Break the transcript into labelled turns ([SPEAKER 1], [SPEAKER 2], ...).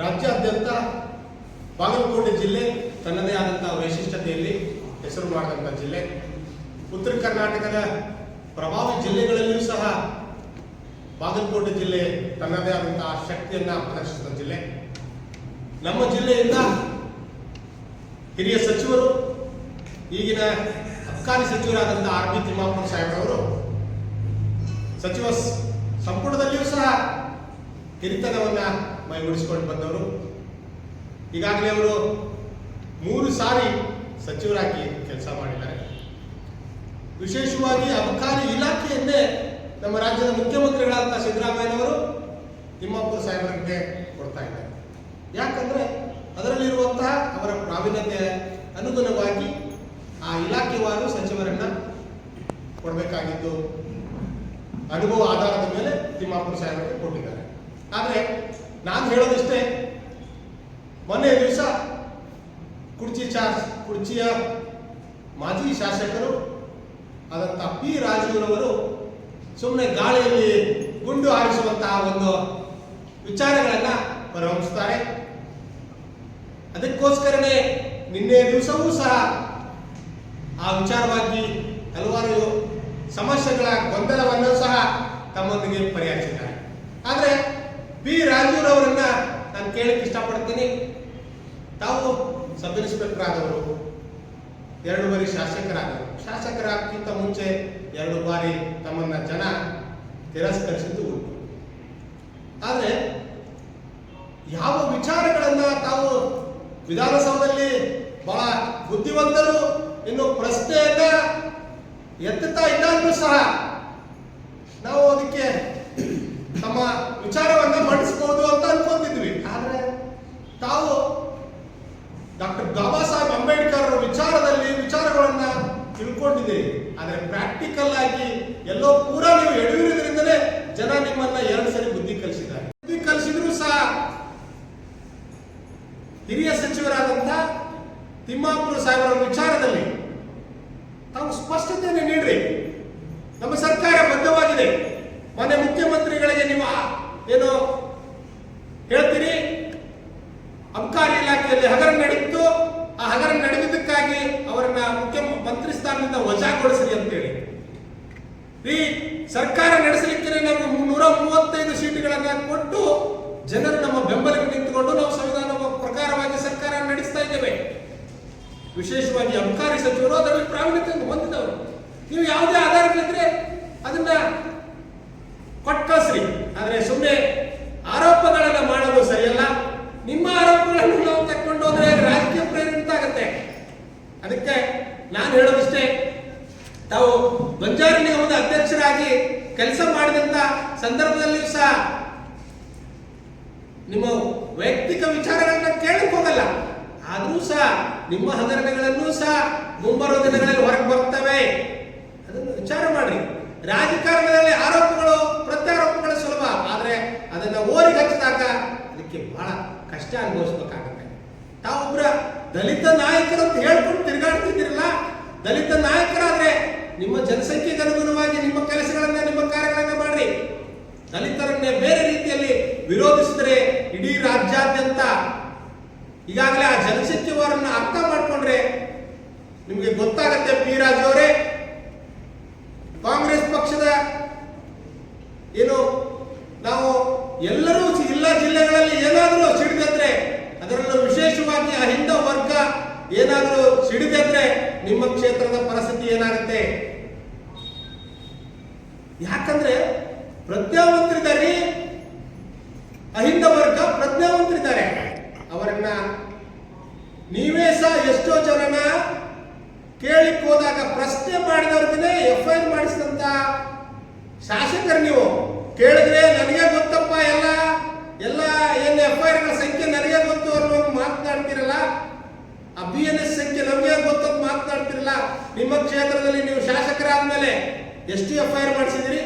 [SPEAKER 1] ರಾಜ್ಯಾದ್ಯಂತ ಬಾಗಲಕೋಟೆ ಜಿಲ್ಲೆ ತನ್ನದೇ ಆದಂತಹ ವೈಶಿಷ್ಟ್ಯತೆಯಲ್ಲಿ ಹೆಸರು ಮಾಡಿದಂಥ ಜಿಲ್ಲೆ. ಉತ್ತರ ಕರ್ನಾಟಕದ ಪ್ರಭಾವಿ ಜಿಲ್ಲೆಗಳಲ್ಲಿಯೂ ಸಹ ಬಾಗಲಕೋಟೆ ಜಿಲ್ಲೆ ತನ್ನದೇ ಆದಂತಹ ಶಕ್ತಿಯನ್ನ ಪ್ರದರ್ಶಿಸಿದ ಜಿಲ್ಲೆ. ನಮ್ಮ ಜಿಲ್ಲೆಯಿಂದ ಹಿರಿಯ ಸಚಿವರು, ಈಗಿನ ಅಬ್ಕಾರಿ ಸಚಿವರಾದಂಥ ಆರ್ ಬಿ ತಿಮ್ಮಾಪುರ ಸಾಹೇಬ್ರವರು, ಸಚಿವ ಸಂಪುಟದಲ್ಲಿಯೂ ಸಹ ಹಿರಿತನವನ್ನ ಮೈಗೂಡಿಸಿಕೊಂಡು ಬಂದವರು. ಈಗಾಗಲೇ ಅವರು ಮೂರು ಸಾರಿ ಸಚಿವರಾಗಿ ಕೆಲಸ ಮಾಡಿದ್ದಾರೆ. ವಿಶೇಷವಾಗಿ ಅಬಕಾರಿ ಇಲಾಖೆಯನ್ನೇ ನಮ್ಮ ರಾಜ್ಯದ ಮುಖ್ಯಮಂತ್ರಿಗಳಾದ ಸಿದ್ದರಾಮಯ್ಯನವರು ತಿಮ್ಮಾಪುರ ಸಾಹೇಬರಿಗೆ ಕೊಡ್ತಾ ಇದ್ದಾರೆ. ಯಾಕಂದ್ರೆ ಅದರಲ್ಲಿರುವಂತಹ ಅವರ ಪ್ರಾವೀಣ್ಯತೆ ಅನುಗುಣವಾಗಿ ಆ ಇಲಾಖೆವಾರು ಸಚಿವರನ್ನ ಕೊಡಬೇಕಾಗಿದ್ದು, ಅನುಭವ ಆಧಾರದ ಮೇಲೆ ತಿಮ್ಮಾಪುರ ಸಾಹೇಬರಿಗೆ ಕೊಟ್ಟಿದ್ದಾರೆ. ಆದರೆ ನಾನು ಹೇಳೋದಿಷ್ಟೇ. ಮೊನ್ನೆ ದಿವಸ ಕುರ್ಚಿ ಚಾರ್ಜ್, ಕುರ್ಚಿಯ ಮಾಜಿ ಶಾಸಕರು ಆದಂಥ ಪಿ ರಾಜೀವ್ರವರು ಸುಮ್ಮನೆ ಗಾಳಿಯಲ್ಲಿ ಗುಂಡು ಹಾರಿಸುವಂತಹ ಒಂದು ವಿಚಾರಗಳನ್ನ ಹೊರಹೊಮ್ಮಿಸ್ತಾರೆ. ಅದಕ್ಕೋಸ್ಕರನೇ ನಿನ್ನೆ ದಿವಸವೂ ಸಹ ಆ ವಿಚಾರವಾಗಿ ಹಲವಾರು ಸಮಸ್ಯೆಗಳ ಗೊಂದಲವನ್ನು ಸಹ ತಮ್ಮೊಂದಿಗೆ ಪರಿಹರಿಸಿದ್ದಾರೆ. ಪಿ ರಾಜೀವ್ ಅವರನ್ನ ನಾನು ಕೇಳಕ್ಕೆ ಇಷ್ಟಪಡ್ತೀನಿ. ತಾವು ಸಬ್ ಇನ್ಸ್ಪೆಕ್ಟರ್ ಆದವರು ಎರಡು ಬಾರಿ ಶಾಸಕರಾದರು ಶಾಸಕರಾಗಕ್ಕಿಂತ ಮುಂಚೆ ಎರಡು ಬಾರಿ ತಮ್ಮನ್ನ ಜನ ತಿರಸ್ಕರಿಸಿದ್ದು ಉಂಟು. ಆದರೆ ಯಾವ ವಿಚಾರಗಳನ್ನ ತಾವು ವಿಧಾನಸೌಧದಲ್ಲಿ ಬಹಳ ಬುದ್ಧಿವಂತರು ಇನ್ನು ಪ್ರಶ್ನೆಯನ್ನ ಎತ್ತುತ್ತಾ ಇದ್ದಾಗಲೂ ಸಹ ನಾವು ಅದಕ್ಕೆ ತಮ್ಮ ವಿಚಾರವನ್ನ ಮಂಡಿಸಬಹುದು ಅಂತ ಅನ್ಕೊಂತಿದ್ವಿ ಆದ್ರೆ ತಾವು ಡಾಕ್ಟರ್ ಬಾಬಾ ಸಾಹೇಬ್ ಅಂಬೇಡ್ಕರ್ ವಿಚಾರದಲ್ಲಿ ವಿಚಾರಗಳನ್ನ ತಿಳ್ಕೊಂಡಿದೆ. ಆದರೆ ಪ್ರಾಕ್ಟಿಕಲ್ ಆಗಿ ಎಲ್ಲೋ ಪೂರ ನೀವು ಎಡವಿರೋದ್ರಿಂದಲೇ ಜನ ನಿಮ್ಮನ್ನ ಎರಡು ಸರಿ ಬುದ್ಧಿ ಕಲಿಸಿದ್ದಾರೆ. ಬುದ್ಧಿ ಕಲಿಸಿದ್ರು ಸಹ ಹಿರಿಯ ಸಚಿವರಾದಂತ ತಿಮ್ಮಾಪುರ ಸಾಹೇಬರ ವಿಚಾರದಲ್ಲಿ ತಾವು ಸ್ಪಷ್ಟತೆಯನ್ನು ನೀಡ್ರಿ. ನಮ್ಮ ಸರ್ಕಾರ ಬದ್ಧವಾಗಿದೆ. ಮನೆ ಮುಖ್ಯಮಂತ್ರಿಗಳಿಗೆ ನೀವು ಏನು ವಜಾಗೊಳಿಸಿರಿ ಅಂತೇಳಿ. ಈ ಸರ್ಕಾರ ನಡೆಸಲಿಕ್ಕೆ ನಮಗೆ ಮುನ್ನೂರ ಮೂವತ್ತೈದು ಸೀಟುಗಳನ್ನ ಕೊಟ್ಟು ಜನರು ನಮ್ಮ ಬೆಂಬಲಕ್ಕೆ ನಿಂತುಕೊಂಡು ನಾವು ಸಂವಿಧಾನ ಪ್ರಕಾರವಾಗಿ ಸರ್ಕಾರ ನಡೆಸ್ತಾ ಇದ್ದೇವೆ. ವಿಶೇಷವಾಗಿ ಅಬಕಾರಿ ಸಚಿವರು ಅದರಲ್ಲಿ ಪ್ರಾವೀಣ್ಯತೆಯನ್ನು ಹೊಂದಿದವರು. ನೀವು ಯಾವುದೇ ಆಧಾರಗಳಿದ್ರೆ ಅದನ್ನ ಕೊಟ್ಟು ಕಳಿಸ್ರಿ ಆದ್ರೆ ಸುಮ್ಮನೆ ಆರೋಪಗಳನ್ನ ಮಾಡೋದು ಸರಿಯಲ್ಲ. ನಿಮ್ಮ ಆರೋಪಗಳನ್ನು ನಾವು ತಕ್ಕೊಂಡು ಹೋದ್ರೆ ರಾಜಕೀಯ ಪ್ರೇರಿತ ಆಗುತ್ತೆ. ಅದಕ್ಕೆ ನಾನು ಹೇಳೋದಿಷ್ಟೇ ತಾವು ಬಂಜಾರ ನಿಗಮದ ಅಧ್ಯಕ್ಷರಾಗಿ ಕೆಲಸ ಮಾಡಿದಂತ ಸಂದರ್ಭದಲ್ಲಿಯೂ ಸಹ ನಿಮ್ಮ ವೈಯಕ್ತಿಕ ವಿಚಾರಗಳನ್ನ ಕೇಳಕ್ ಹೋಗಲ್ಲ. ಆದ್ರೂ ಸಹ ನಿಮ್ಮ ಹಗರಣಗಳನ್ನು ಸಹ ಮುಂಬರುವ ದಿನಗಳಲ್ಲಿ ಹೊರಗೆ ಬರ್ತವೆ. ಅದನ್ನು ವಿಚಾರ ಮಾಡಿ ರಾಜಕಾರಣದಲ್ಲಿ ಆರೋಪಗಳು, ಪ್ರತ್ಯಾರೋಪಗಳು ಸುಲಭ. ಆದರೆ ಅದನ್ನ ಓರಿಗೆ ಹಚ್ಚಿದಾಗ ಅದಕ್ಕೆ ಬಹಳ ಕಷ್ಟ ಅನುಭವಿಸ್ಬೇಕಾಗುತ್ತೆ. ತಾವೊಬ್ಬರ ದಲಿತ ನಾಯಕರು ಅಂತ ಹೇಳ್ಕೊಂಡು ತಿರುಗಾಡ್ತಿದ್ದೀರಲ್ಲ? ದಲಿತ ನಾಯಕರಾದ್ರೆ ನಿಮ್ಮ ಜನಸಂಖ್ಯೆಗೆ ಅನುಗುಣವಾಗಿ ನಿಮ್ಮ ಕೆಲಸಗಳನ್ನ, ನಿಮ್ಮ ಕಾರ್ಯಗಳನ್ನ ಮಾಡ್ರಿ. ದಲಿತರನ್ನೇ ಬೇರೆ ರೀತಿಯಲ್ಲಿ ವಿರೋಧಿಸಿದ್ರೆ ಇಡೀ ರಾಜ್ಯಾದ್ಯಂತ ಈಗಾಗಲೇ ಆ ಜನಸಂಖ್ಯೆವರನ್ನ ಅರ್ಥ ಮಾಡಿಕೊಂಡ್ರೆ ನಿಮಗೆ ಗೊತ್ತಾಗತ್ತೆ ಪಿ ಅವರೇ. ಕಾಂಗ್ರೆಸ್ ಪಕ್ಷದ ಏನು, ನಾವು ಎಲ್ಲರೂ ಎಲ್ಲ ಜಿಲ್ಲೆಗಳಲ್ಲಿ ಏನಾದರೂ ಸಿಡಿದ್ರೆ ಅದರಲ್ಲೂ ವಿಶೇಷವಾಗಿ ಆ ಹಿಂದ ವರ್ಗ ಏನಾದರೂ ಸಿಡಿದ್ರೆ ನಿಮ್ಮ ಕ್ಷೇತ್ರದ ಯಾಕಂದ್ರೆ ಪ್ರಜ್ಞಾವಂತರಿದ್ದಾರೆ ಅಹಿಂದ ವರ್ಗ ಪ್ರಜ್ಞಾವಂತರಿದ್ದಾರೆ. ಅವರನ್ನ ನೀವೇ ಸಹ ಎಷ್ಟೋ ಜನನ ಕೇಳಿಕ್ ಹೋದಾಗ ಪ್ರಶ್ನೆ ಮಾಡಿದವ್ರಿಗೆ ಎಫ್ ಐ ಆರ್ ಮಾಡಿಸಿದಂತ ಶಾಸಕರು ನೀವು. ಕೇಳಿದ್ರೆ ನನಗೆ ಗೊತ್ತಪ್ಪ, ಎಲ್ಲ ಎಲ್ಲ ಏನು ಎಫ್ ಐ ಸಂಖ್ಯೆ ನನಗೆ ಗೊತ್ತು ಅನ್ನೋ ಮಾತನಾಡ್ತಿರಲ್ಲ? ಆ ಬಿ ಎನ್ ಎಸ್ ಸಂಖ್ಯೆ ನಮಗೆ ಗೊತ್ತಂತ ಮಾತನಾಡ್ತಿರಲ್ಲ? ನಿಮ್ಮ ಕ್ಷೇತ್ರದಲ್ಲಿ ನೀವು ಶಾಸಕರಾದ್ಮೇಲೆ ಎಷ್ಟು ಎಫ್ ಐ ಆರ್ ಮಾಡಿಸಿದಿರಿ